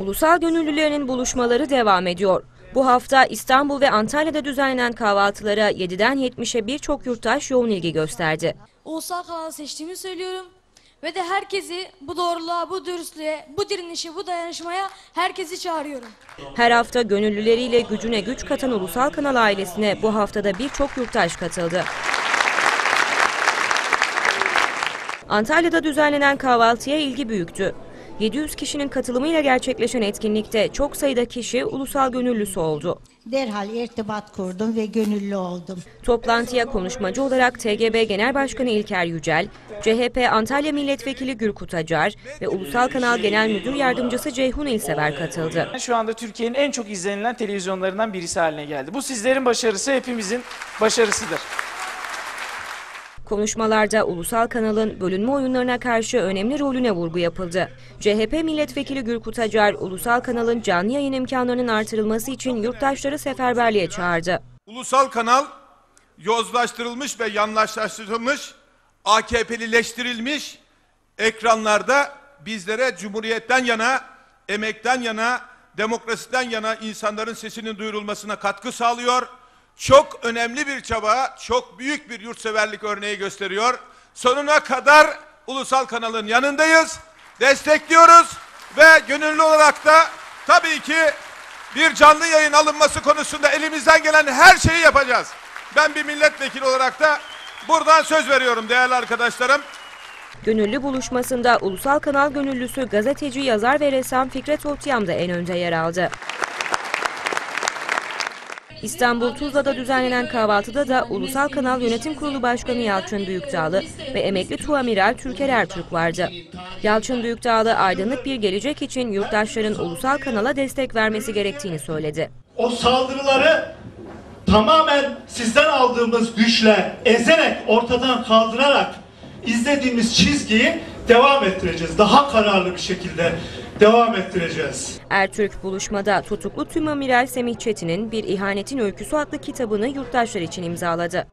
Ulusal gönüllülerin buluşmaları devam ediyor. Bu hafta İstanbul ve Antalya'da düzenlenen kahvaltılara 7'den 70'e birçok yurttaş yoğun ilgi gösterdi. ulusal kanalı seçtiğimi söylüyorum. Ve de herkesi bu doğruluğa, bu dürüstlüğe, bu direnişe, bu dayanışmaya herkesi çağırıyorum. Her hafta gönüllüleriyle gücüne güç katan Ulusal Kanal ailesine bu haftada birçok yurttaş katıldı. Antalya'da düzenlenen kahvaltıya ilgi büyüktü. 700 kişinin katılımıyla gerçekleşen etkinlikte çok sayıda kişi ulusal gönüllüsü oldu. Derhal irtibat kurdum ve gönüllü oldum. Toplantıya konuşmacı olarak TGB Genel Başkanı İlker Yücel, CHP Antalya Milletvekili Gürkut Acar ve Ulusal Kanal Genel Müdür Yardımcısı Ceyhun İlsever katıldı. Şu anda Türkiye'nin en çok izlenilen televizyonlarından birisi haline geldi. Bu sizlerin başarısı hepimizin başarısıdır. Konuşmalarda ulusal kanalın bölünme oyunlarına karşı önemli rolüne vurgu yapıldı. CHP milletvekili Gürkut Acar, ulusal kanalın canlı yayın imkanlarının artırılması için yurttaşları seferberliğe çağırdı. Ulusal kanal yozlaştırılmış ve yanlaştırılmış, AKP'lileştirilmiş ekranlarda bizlere cumhuriyetten yana, emekten yana, demokrasiden yana insanların sesinin duyurulmasına katkı sağlıyor. Çok önemli bir çaba, çok büyük bir yurtseverlik örneği gösteriyor. Sonuna kadar ulusal kanalın yanındayız, destekliyoruz ve gönüllü olarak da tabii ki bir canlı yayın alınması konusunda elimizden gelen her şeyi yapacağız. Ben bir milletvekili olarak da buradan söz veriyorum değerli arkadaşlarım. Gönüllü buluşmasında ulusal kanal gönüllüsü gazeteci, yazar ve ressam Fikret Otyam da en önde yer aldı. İstanbul Tuzla'da düzenlenen kahvaltıda da Ulusal Kanal Yönetim Kurulu Başkanı Yalçın Büyükdağlı ve emekli tuamiral Türker Ertürk vardı. Yalçın Büyükdağlı aydınlık bir gelecek için yurttaşların ulusal kanala destek vermesi gerektiğini söyledi. o saldırıları tamamen sizden aldığımız güçle ezerek ortadan kaldırarak izlediğimiz çizgiyi devam ettireceğiz. Daha kararlı bir şekilde devam ettireceğiz. Ertürk buluşmada tutuklu tümamiral Semih Çetin'in Bir İhanetin Öyküsü adlı kitabını yurttaşlar için imzaladı.